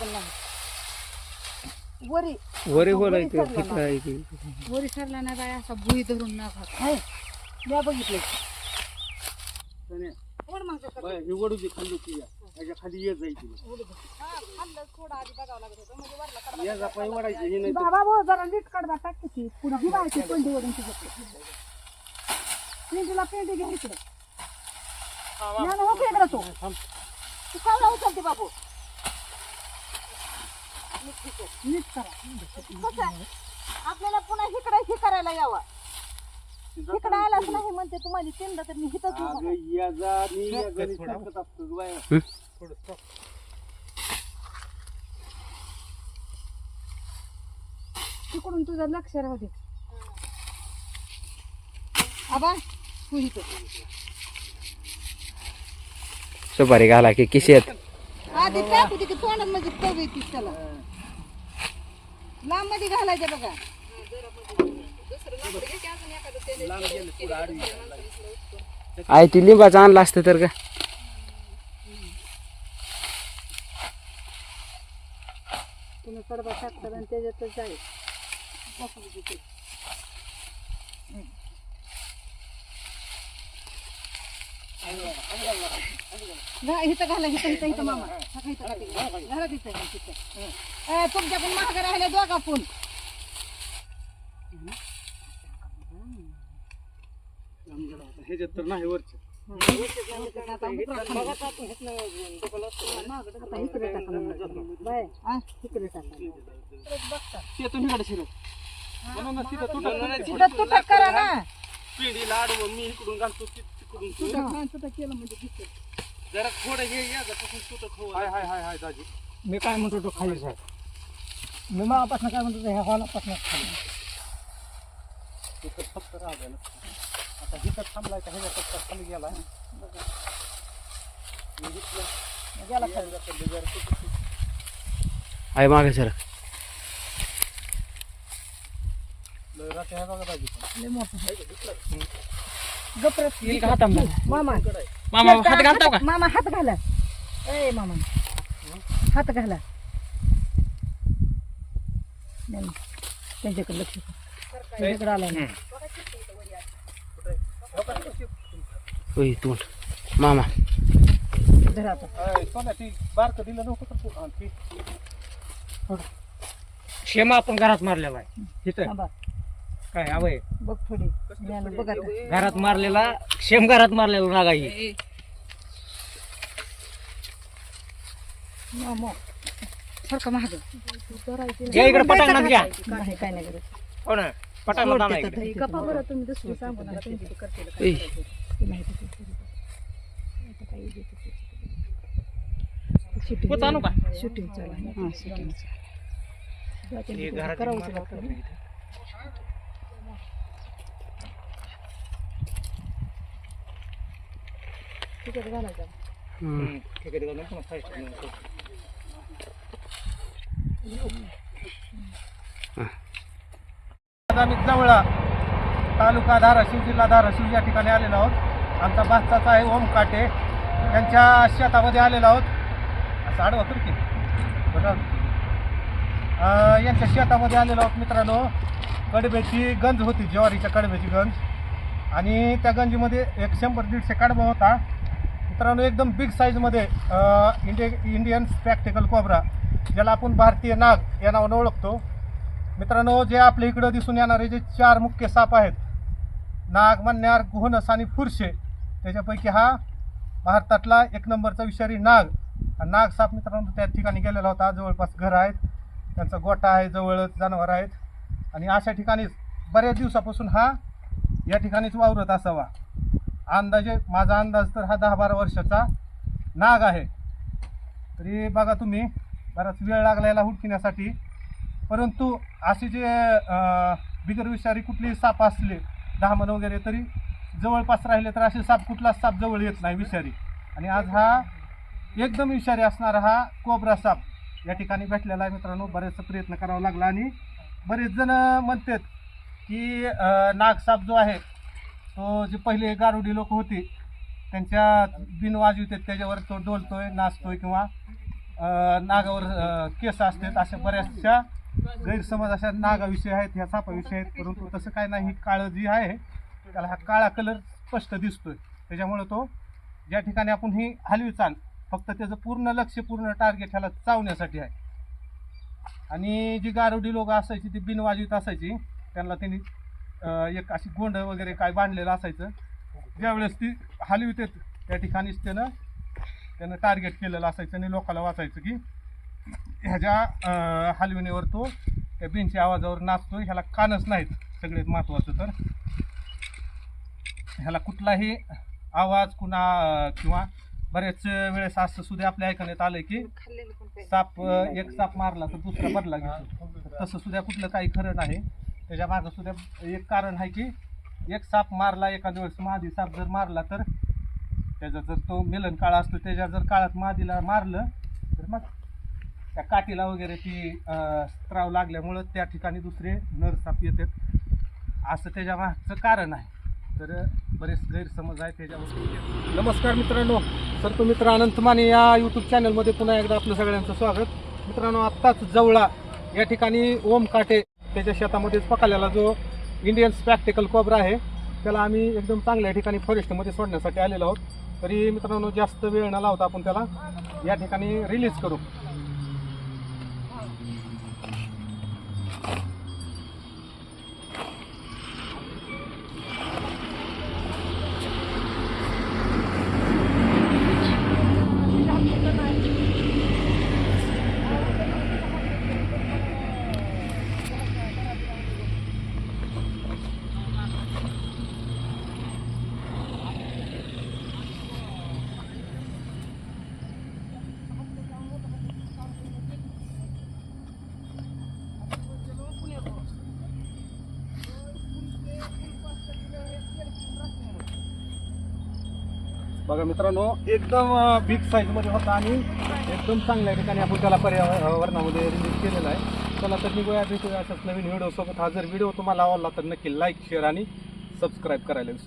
पण नाही. वरी वरे वरी ते सरला ना. आहे ते. वरी सरला नाही बाय असा भुई धरून ना खात. बघितलं खाल्ली ती त्याच्याखाली ये जायची. हा, होतं. म्हणजे हे नाही बाबा भाऊ जरा नीट कडबा टाक किती पुढे ही बायची पेंडी ओढून तुझ्या पेंडीला पेंडी घ्या इकडे ज्ञान इकडे तो. तू काय उचलते बाबू. नीट करा? आपल्याला पुन्हा इकडे हे करायला यावं. इकडे आलाच नाही म्हणते तुम्हाला तीनदा तर मी हिथंच उभं आहे. तिकडून तुझं लक्ष राहू दे. आबा तू इथं. सुपारी घाला की किशेत. आधी टाकू दे की तोंडात म्हणजे चव येते त्याला. लांबमध्ये घालायचं बघा. आई ती लिंबाचं आणलं असतं तर का? तुम्ही कडबा टाकता आणि त्याच्यातच जाईल. घा- इथं घाला इथं इथं इथं मामा हा, इथं घाला. तिथं, तिथं. तुमच्या पण महाग राहिले दोघा पण ह्याच्यात तर नाही वरच तुटक करा ना पिढी लाडू मी इकडून घालतो तिकडून. तुटक केलं म्हणजे दिसतं. जरा थोडं हे या पासून तुटक हो हाय हाय हाय हाय दाजी मी काय म्हणतो तो खाली साहेब मी मापासून काय म्हणतो ह्या हॉलापासून खाली तिथं फक्त राहिलं आता हिथं थांबलाय का ह्याच्या पत्ता खाली गेला मी घेतलं. गेला खाली. आई मागे सर लय रात्री आहे बघा दाजी पण. लय मोठं आहे. गपरत मामा. मामा हात घालता का? मामा हात घाला. ए मामा. हात घाला. नाही, नाही. त्यांच्याकडे लक्ष कर. त्यांच्याकडे आला नाही. होय तोंड. मामा. धरा आता. बारकं दिलं नव्हतं? हा. शेमा आपण घरात मारलेला आहे. थांबा. काय आवय? बघ थोडी. ज्ञान बघ आता. घरात मारलेला शेम घरात मारलेला नागाई मामा. सारखं महाग घ्या इकडे पटांगणात घ्या. नाही काय नाही करत. हो ना पटांगणात आणा इकडे. गप्पा बरं तुम्ही दुसरी सांगू नका तुमची करते ऐ, पोत आणू का शूटिंग चालू आहे. हां शूटिंग हे घरात करावंच लागतं ना. तिच्यात घालायचं. हम्म. तिकडं. आज आम्ही जवळा तालुका धाराशिव जिल्हा धाराशिव या ठिकाणी आलेलो आहोत. आमचा भाषाचा आहे ओम काटे. त्यांच्या शेतामध्ये आलेलो आहोत. असं आडवा तर की बघा. अं, यांच्या शेतामध्ये आलेलो आहोत मित्रांनो. कडब्याची गंज होती ज्वारीच्या कडब्याची गंज. आणि त्या गंजीमध्ये एक शंभर दीडशे कडबा होता. मित्रांनो एकदम बिग साईजमध्ये इंडिय इंडियन स्पॅक्टिकल कोबरा ज्याला आपण भारतीय नाग या नावानं ओळखतो. मित्रांनो जे आपल्या इकडं दिसून येणारे जे चार मुख्य साप आहेत नाग मन्यार गुहनस आणि फुरशे त्याच्यापैकी हा भारतातला एक नंबरचा विषारी नाग. आणि नाग साप मित्रांनो त्या ठिकाणी गेलेला होता. जवळपास घर आहेत. त्यांचा गोटा आहे जवळच जनावर आहेत. आणि अशा ठिकाणीच बऱ्याच दिवसापासून हा या ठिकाणीच वावरत असावा. अंदाजे माझा अंदाज तर हा दहा बारा वर्षाचा नाग आहे. तरी बघा तुम्ही बराच वेळ लागला याला हुडकिण्यासाठी. परंतु असे जे बिगर विषारी कुठली साप असले दहामन वगैरे तरी जवळपास राहिले तर असे साप कुठलाच साप जवळ येत नाही विषारी. आणि आज हा एकदम विषारी असणारा हा कोबरा साप या ठिकाणी भेटलेला आहे मित्रांनो. बरेचसा प्रयत्न करावा लागला आणि बरेच जण म्हणतात की नाग नागसाप जो आहे जे पहिले गारुडी लोक होती त्यांच्या बिन वाजवितात त्याच्यावर तो डोलतोय नाचतोय किंवा नागावर केस असतात अशा बऱ्याचशा गैरसमज अशा नागाविषयी आहेत ह्या सापाविषयी आहेत परंतु तसं काय नाही काळं जी आहे त्याला हा काळा कलर स्पष्ट दिसतोय. त्याच्यामुळं तो ज्या ठिकाणी आपण ही हलवी चाल फक्त त्याचं पूर्ण लक्ष पूर्ण टार्गेट ह्याला चावण्यासाठी आहे. आणि जी गारुडी लोक असायची ती बिनवाजवीत असायची त्यांना त्यांनी एक अशी गोंड वगैरे काय बांधलेलं असायचं. ज्यावेळेस ती हलवीत येत त्या ठिकाणीच त्यानं त्यानं टार्गेट केलेलं असायचं आणि लोकाला वाचायचं की ह्याच्या अं, हलविणीवर तो त्या बिनच्या आवाजावर नाचतो ह्याला कानच नाहीत सगळ्यात महत्त्वाचं तर. ह्याला कुठलाही आवाज कुणा किंवा बरेच वेळेस असं सुद्धा आपल्या ऐकण्यात आलं की साप एक साप मारला तर दुसरा बदला घेतो. तसं सुद्धा कुठलं काही खरं नाही. त्याच्या मागं सुद्धा एक कारण आहे की एक साप मारला एखाद्या वेळेस महादी साप जर मारला तर त्याचा जर तो मिलन काळ असतो त्याच्या जर काळात मादीला मारलं तर मग त्या काठीला वगैरे ती स्त्राव लागल्यामुळं त्या ठिकाणी दुसरे नर साप येतात. असं त्याच्या मागचं कारण आहे. तर बरेच गैरसमज आहे त्याच्यावर नमस्कार मित्रांनो. सर्प मित्र अनंत माने या यूट्यूब चॅनलमध्ये पुन्हा एकदा आपलं सगळ्यांचं स्वागत. मित्रांनो आत्ताच जवळा या ठिकाणी ओम काटे त्याच्या शेतामध्येच पकडलेला जो इंडियन स्पॅक्टिकल कोबरा आहे त्याला आम्ही एकदम चांगल्या ठिकाणी फॉरेस्टमध्ये सोडण्यासाठी आलेलो आहोत. तरी मित्रांनो जास्त वेळ न लावता आपण त्याला या ठिकाणी रिलीज करू. बघा मित्रांनो एकदम बिग साईजमध्ये होता आणि एकदम चांगल्या ठिकाणी आपण त्याला पर्यावरणामध्ये रिलीज केलेला आहे. चला तर निघूया भेटूया अशाच नवीन व्हिडिओ सोबत. हा जर व्हिडिओ तुम्हाला आवडला तर नक्की लाईक शेअर आणि सबस्क्राईब करायला विसरू